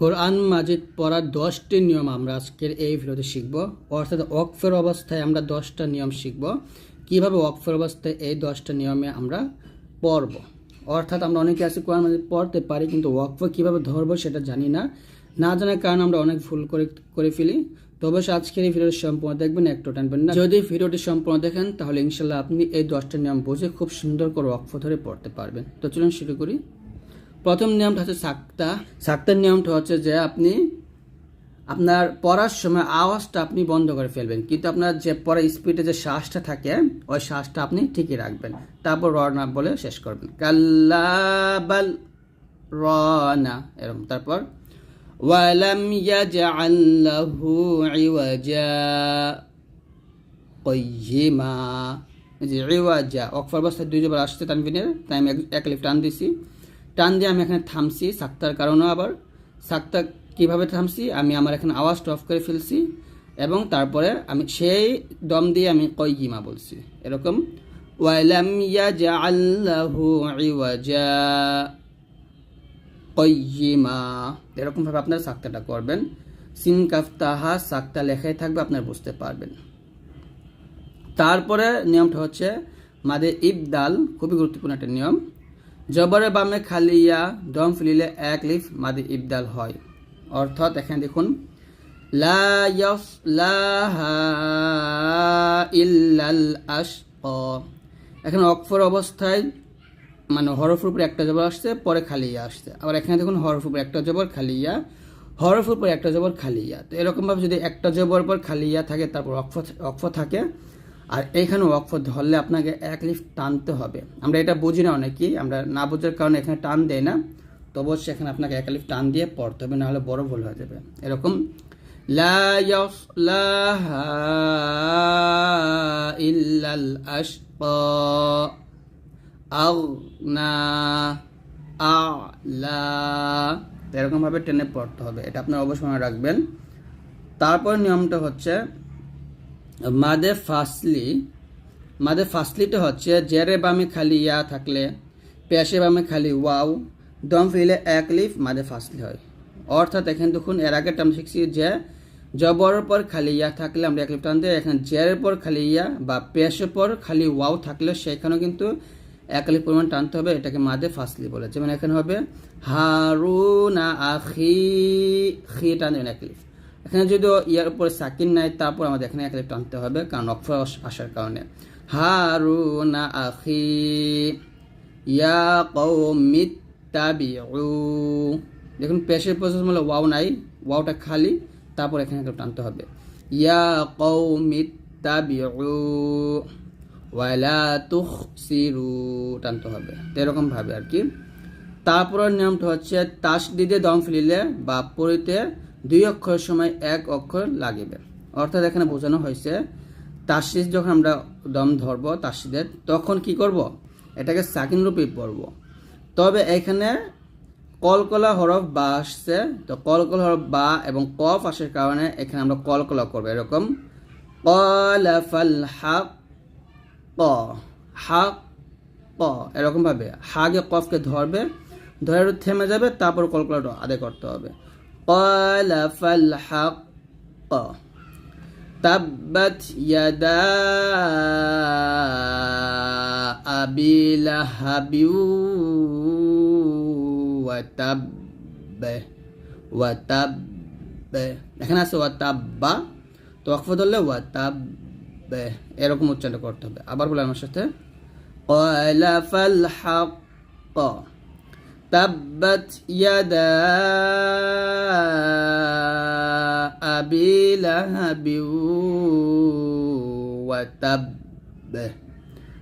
কোরআন মাজিদ পড়ার দশটি নিয়ম আমরা আজকের এই ভিডিওতে শিখব। অর্থাৎ ওয়াকফের অবস্থায় আমরা দশটা নিয়ম শিখব। কীভাবে ওয়াকফের অবস্থায় এই দশটা নিয়মে আমরা পড়ব? অর্থাৎ আমরা অনেকে আছে কোরআন মাজিদ পড়তে পারি, কিন্তু ওয়াকফ কীভাবে ধরবো সেটা জানি না। না জানার কারণে আমরা অনেক ভুল করে করে ফেলি। তবে আজকের এই ভিডিওটি সম্পূর্ণ দেখবেন, একটু টানবেন না। যদি ভিডিওটি সম্পূর্ণ দেখেন, তাহলে ইনশাল্লাহ আপনি এই দশটা নিয়ম বুঝে খুব সুন্দর করে ওয়াকফ ধরে পড়তে পারবেন। তো চলুন শুরু করি। প্রথম নিয়মটা হচ্ছে সাক্তা। সাক্তার নিয়মটা হচ্ছে যে আপনি আপনার পড়ার সময় আওয়াজটা আপনি বন্ধ করে ফেলবেন। কিন্তু আপনার যে পড়ার স্পিডে যে শ্বাসটা থাকে, ওই শ্বাসটা আপনি ঠিকই রাখবেন। তারপর রনা বলে শেষ করবেন। কাল্লাবাল রনা এরকম তারপর, ওয়ালাম ইয়াজআল্লাহু ইওয়াজা কয়িমা যে ইওয়াজা অক্ষর অবস্থায় দুই জবার আসছে তানবিনের তাই আমি এক- এক লিফট টান দিছি। টান দিয়ে আমি এখানে থামছি, সাক্তার কারণেও আবার। সাক্তা কীভাবে থামছি? আমি আমার এখানে আওয়াজটা অফ করে ফেলছি এবং তারপরে আমি সেই দম দিয়ে আমি কয়িমা বলছি। এরকম, ওয়ালাম ইয়াজআল্লাহু ইওয়াজা কয়িমা এরকমভাবে আপনার সাক্তাটা করবেন। সিন কাফতাহা সাক্তা লেখাই থাকবে, আপনার বুঝতে পারবেন। তারপরে নিয়মটা হচ্ছে, মাদে ইবদাল, খুবই গুরুত্বপূর্ণ একটা নিয়ম জবরে বামে খালি ইয়া, দম ফুলিলে এক লিফ মাদে ইবদাল হয়। অর্থাৎ এখানে দেখুন এখানে অক্ষর অবস্থায় মানে হরফের উপরে একটা জবর আসছে, পরে খালিয়া আসছে। আবার এখানে দেখুন, হরফের উপরে একটা জবর খালিয়া হরফের উপরে একটা জবর খালিয়া তো এরকমভাবে যদি একটা জবর পর খালিয়া থাকে, তারপর অক্ষ অক্ষ থাকে আর এইখানে অক্ষ ধরলে আপনাকে এক লিফট টানতে হবে। আমরা এটা বুঝি না অনেকেই, আমরা না বোঝার কারণে এখানে টান দেয় না। তো অবশ্যই এখানে আপনাকে এক লিফট টান দিয়ে পড়তে হবে, নাহলে বড় ভুল হয়ে যাবে। এরকম এরকমভাবে টেনে পড়তে হবে, এটা আপনার অবশ্যই মনে রাখবেন। তারপর নিয়মটা হচ্ছে মাদে ফাসলি, মাদে ফাসলিটা হচ্ছে জেরে বামে খালি ইয়া থাকলে, পেশে বামে খালি ওয়াও, দম ফিলে এক লিফ মাদে ফাসলি হয়। অর্থাৎ এখানে দেখুন, এর আগে টার্ম শিখছি যে জবরের পর খালি ইয়া থাকলে আমরা এক লিফ টান দিই, এখানে জেরের পর খালি ইয়া বা পেশের পর খালি ওয়াও থাকলে সেখানেও কিন্তু এক লিফ পরিমাণ টানতে হবে, এটাকে মাদে ফাসলি বলে। যেমন এখানে হবে, হারুনা আখি, খি টান এক লিফ। এখানে যদি ইয়ার উপরে সাকিন নাই, তারপর আমাদের এখানে এক লিফ টানতে হবে, কারণ অক্ষর আস- আসার কারণে। হারুনা আখি, ইয়া কৌমিত দেখুন, পেশের প্রসেস মানে ওয়াও নাই, ওয়াওটা খালি, তারপর এখানে একটা টানতে হবে। ইয়া কৌমিত ওয়ালা তুখসিরু, টানতে হবে। তো এরকম ভাবে আর কি। তারপরের নিয়মটা হচ্ছে তাসদিদে দম ফেলিলে বা পরিতে দুই অক্ষরের সময় এক অক্ষর লাগিবে। অর্থাৎ এখানে বোঝানো হয়েছে তাসিদ যখন আমরা দম ধরব তাসিদের তখন কি করব? এটাকে সাকিন রূপেই পড়ব। তবে এখানে কলকলা হরফ বা আসছে, তো কলকলা হরফ বা এবং কফ আসার কারণে এখানে আমরা কলকলা করব এরকম। কলাফাল হাক ক হা ক এরকম ভাবে হাগে কফকে ধরবে, ধরে থেমে যাবে, তারপর কলকলাটা আদায় করতে হবে। তাব্বাত ইয়াদা আবি লাহাবিউ ওয়া তাব্বে ওয়া তাব্বে এখানে আছে ওয়া তাব্বা তো অক্ষ ধরলে ওয়া তাব্বে এরকম উচ্চারণ করতে হবে। আবার বলে আমার সাথে। কলাফাল হাক تبت يدا أبي لهب وتب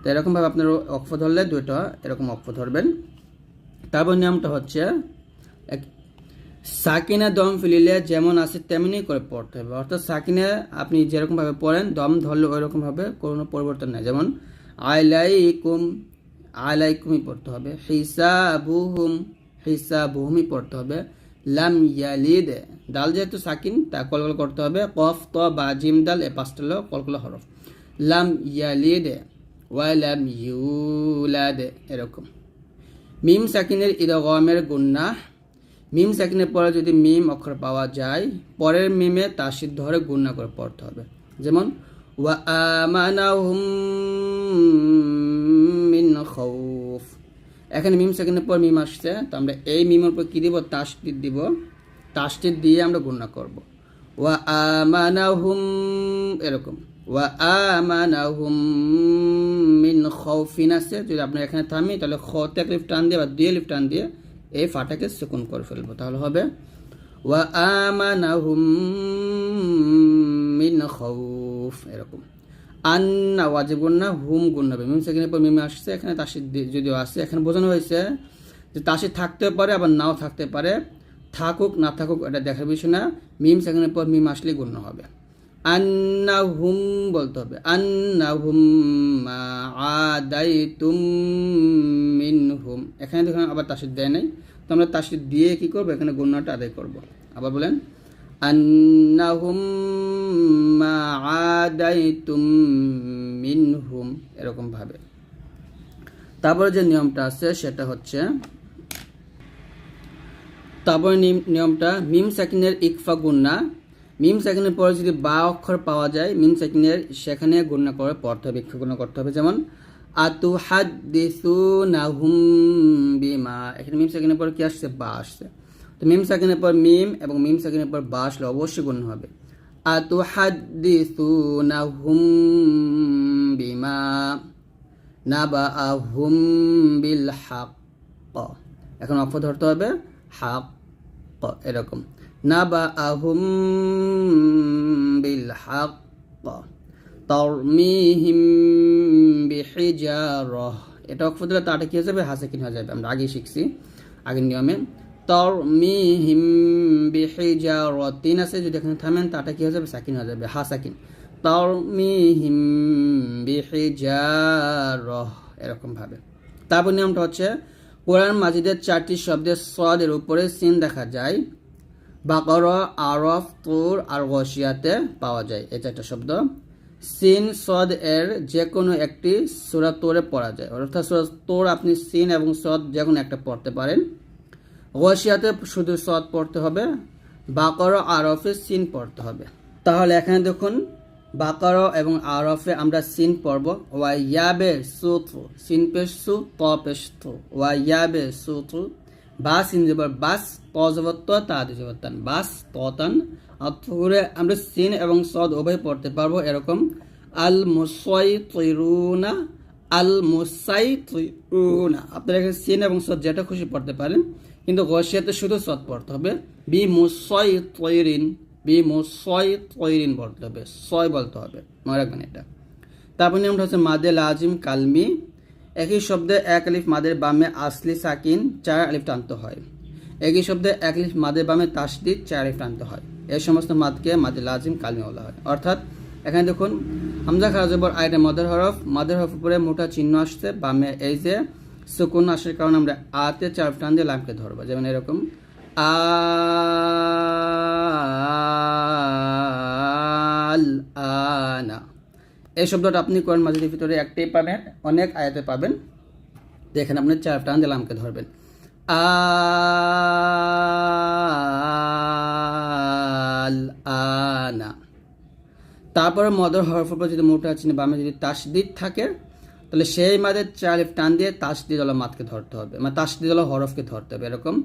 তো এরকমভাবে আপনার অক্ষ ধরলে দুটো এরকম অক্ষ ধরবেন তারপর নিয়মটা হচ্ছে এক সাকিনে দম ফেলিলে যেমন আছে তেমনি করে পড়তে হবে অর্থাৎ সাকিনে আপনি যেরকমভাবে পড়েন দম ধরলে ওই রকমভাবে কোনো পরিবর্তন নেই যেমন আইলাইকুম আলাইকুমই পড়তে হবে। হিসাবুহুম, হিসাবুহুমই পড়তে হবে। লাম ইয়ালিদ, ডাল যেহেতু সাকিন, তা কলকল করতে হবে। কফ, ত, বা, জিম, ডাল, এ পাঁচটা হলো কলকল হরফ। লাম ইয়ালিদ ওয়ালাম ইউলাদ, এরকম। মিম সাকিনের ইদগমের গুন্না। মিম সেকেন্ডের পরে যদি মিম অক্ষর পাওয়া যায়, পরের মিমে তাসির ধরে গুণনা করে পড়তে হবে। যেমন, ওয়া আমানাহুম মিন এখানে মিম সেকেন্ডের পর মিম আসছে, তো আমরা এই মিমের উপর কী দিব? তাসটির দিব। তাসটির দিয়ে আমরা গুণনা করব। ওয়া আমানাহুম, এরকম। ওয়া আমানাহুম মিন খাউফিন আছে যদি আপনার এখানে থামি তাহলে খতে এক লিফ টান দিয়ে বা দুই লিফ টান দিয়ে এই ফাটাকে সুকুন করে ফেলব, তাহলে হবে। ওয়া আমানাহুম মিন খাউফ, এরকম। আন্না ওয়াজিব গুন্না হুম গুন্না হবে মিম সেখানে পর মিমে আসছে, এখানে তাসির যদিও আসছে, এখানে বোঝানো হয়েছে যে তাসির থাকতে পারে, আবার নাও থাকতে পারে। থাকুক, না থাকুক, এটা দেখার বিষয় না। মিম সেখানের পর মিম আসলেই গণ্য হবে। আন্না হুম বলতে হবে। আন্না হুম আদাই মিন হুম এখানে দেখুন, আবার তাসির দেয় নাই। তো আমরা তাসির দিয়ে কি করব? এখানে গণ্যটা আদায় করব। আবার বলেন আন্নাহুম মা আদাইতুম মিনহুম এরকম ভাবে। তারপরে যে নিয়মটা আছে সেটা হচ্ছে, তারপরে নিয়মটা মিম সাকিনের ইকফা গুন্না মিম সাকিনের পরে যদি বা অক্ষর পাওয়া যায়, মিম সাকিনের সেখানে গুণনা করে পড়তে হবে ইকফা করতে হবে। যেমন আতু হাদিসু নাহুম বিমা। এখানে মিম সাকিনের পর কি আসছে? বা আসছে। তো মিম সাকিনের পর মিম এবং মিম সাকিনের পর বা আসলে অবশ্যই গুণ হবে। আতু হাদিসু নাহুম বিমা নাবা আহুম বিল হাক এখন অক্ষ ধরতে হবে হাক এরকম। নাবা আহুম বিল হাক তরমিহিম বিহিজারহ। এটা অক্ষ দিলে তাটা কি হয়ে যাবে? হাসাকিন হয়ে যাবে। আমরা আগেই শিখছি আগের নিয়মে। তরমিহিম বিহিজারতিন আছে, যদি এখানে থামেন তাটা কি হয়ে যাবে? সাকিন হয়ে যাবে। হাসাকিন তরমিহিম বিহিজারহ এরকম ভাবে। তারপর নিয়মটা হচ্ছে, কোরআন মাজিদের চারটি শব্দের সদের উপরে সিন দেখা যায়। বাকর, আরফ, তুর আর গসিয়াতে পাওয়া যায় এই চারটা শব্দ। সিন, সদ, এর যে কোনো একটি সুরা পড়া যায়। অর্থাৎ সুরা আপনি সিন এবং সদ যে কোনো একটা পড়তে পারেন। গসিয়াতে শুধু সদ পড়তে হবে, বাকর, আরফে সিন পড়তে হবে। তাহলে এখানে দেখুন, বাকর এবং আরফে আমরা সিন পড়ব। ওয়া ইয়াবে সুতু, সিন পেশ সু পেশ তু। ওয়া ইয়াবে সুতু বাস ইন জবর বাস, ত ত দি বাস ততান অথরে আমরা সিন এবং সদ উভয় পড়তে পারব এরকম। আল মুসাই তৈরুনা আল মুসাই তৈরুনা আপনারা এখানে সিন এবং সদ যেটা খুশি পড়তে পারেন, কিন্তু গসিয়াতে শুধু সদ পড়তে হবে। বি মুসাই তৈরিন বি মুসাই তৈরিন বলতে হবে, সয় বলতে হবে। মনে রাখবেন এটা। তারপর নিয়মটা হচ্ছে মাদে লাজিম কালমি। একই শব্দে এক আলিফ মাদের বামে আসলি সাকিন, চার আলিফ টানতে হয়। একই শব্দে এক আলিফ মাদের বামে তাসদিদ চার আলিফ টানতে হয়। এই সমস্ত মাদকে মাদে লাজিম কালমি বলা হয়। অর্থাৎ এখানে দেখুন, হামজা খারাজবর আইটা মাদার হরফ। মাদার হরফ উপরে মোটা চিহ্ন আসছে, বামে এই যে সুকুন আসার কারণে আমরা আতে চার টান দিয়ে লামকে ধরবো, যেমন এরকম। আল আনা এই শব্দটা আপনি কোরআন মাজিদের ভিতরে একটাই পাবেন, অনেক আয়াতে পাবেন। দেখেন আপনি চার টান দিয়ে লামকে ধরবেন। আল আনা তারপরে মদর হরফের পর যদি মোটা চিনে বামে যদি তাসদিদ থাকে, তাহলে সেই মাদের চালিফ টান দিয়ে তাসদিদ আলো মাতকে ধরতে হবে। মানে তাসদিদ আলো হরফকে ধরতে হবে এরকম।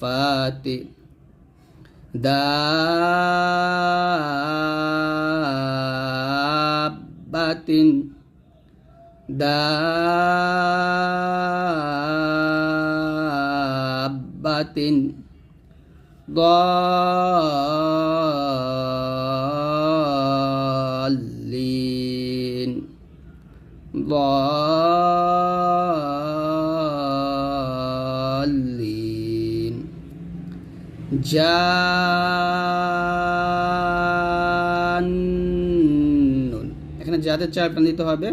সাতি দা বাতিন دابة ضالين ضالين জান্নুন এখানে যাতে চার প্রাণ দিতে হবে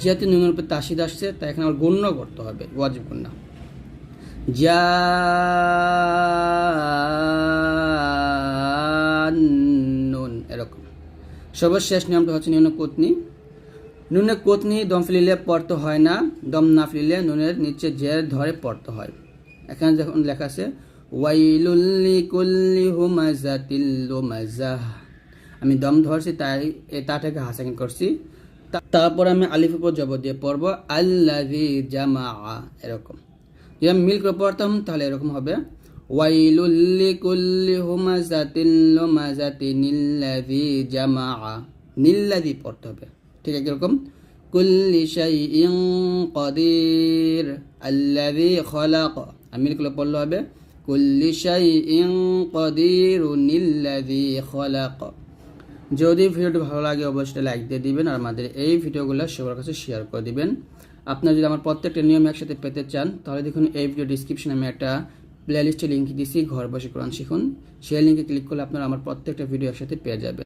যেহেতু নুনের উপর তাসিদ আসছে তাই এখানে আমার গণ্য করতে হবে, ওয়াজিব গণ্য। জান্নুন, এরকম। সর্বশেষ নিয়মটা হচ্ছে নুনে কুতনি। নুনে কুতনি দম ফেলিলে পড়তে হয় না, দম না ফেলিলে নুনের নিচে জের ধরে পড়তে হয়। এখানে যখন লেখা আছে ওয়াইলুল্লি কুল্লি হুমাজাতিল আমি দম ধরছি, তাই, এ তাটাকে হাসাকিন করছি। তারপর আমি আলিফ উপর জবর দিয়ে পড়ব আল্লাহি জামা এরকম। যদি আমি মিল পড়তাম, তাহলে এরকম হবে ওয়াইলুল্লি কুল্লি হুমাজাতিল লুমাজাতিন নিল্লাযী জামা নিল্লাযী পড়তে হবে, ঠিক আছে এরকম? কুল্লি শাইইন কাদির, আল্লাযী খলাক। আমি মিল করে পড়লে হবে, কুল্লি শাইইন কাদিরুন নিল্লাযী খলাক। যদি ভিডিওটি ভালো লাগে, অবশ্যই লাইক দিয়ে দিবেন আর আমাদের এই ভিডিওগুলো সবার কাছে শেয়ার করে দিবেন। আপনারা যদি আমার প্রত্যেকটা নিয়ম একসাথে পেতে চান, তাহলে দেখুন এই ভিডিও ডিসক্রিপশনে আমি একটা প্লে প্লেলিস্টে লিঙ্ক দিয়েছি ঘর বসে কোরআন শিখুন। সেই লিঙ্কে ক্লিক করলে আপনারা আমার প্রত্যেকটা ভিডিও একসাথে পেয়ে যাবেন।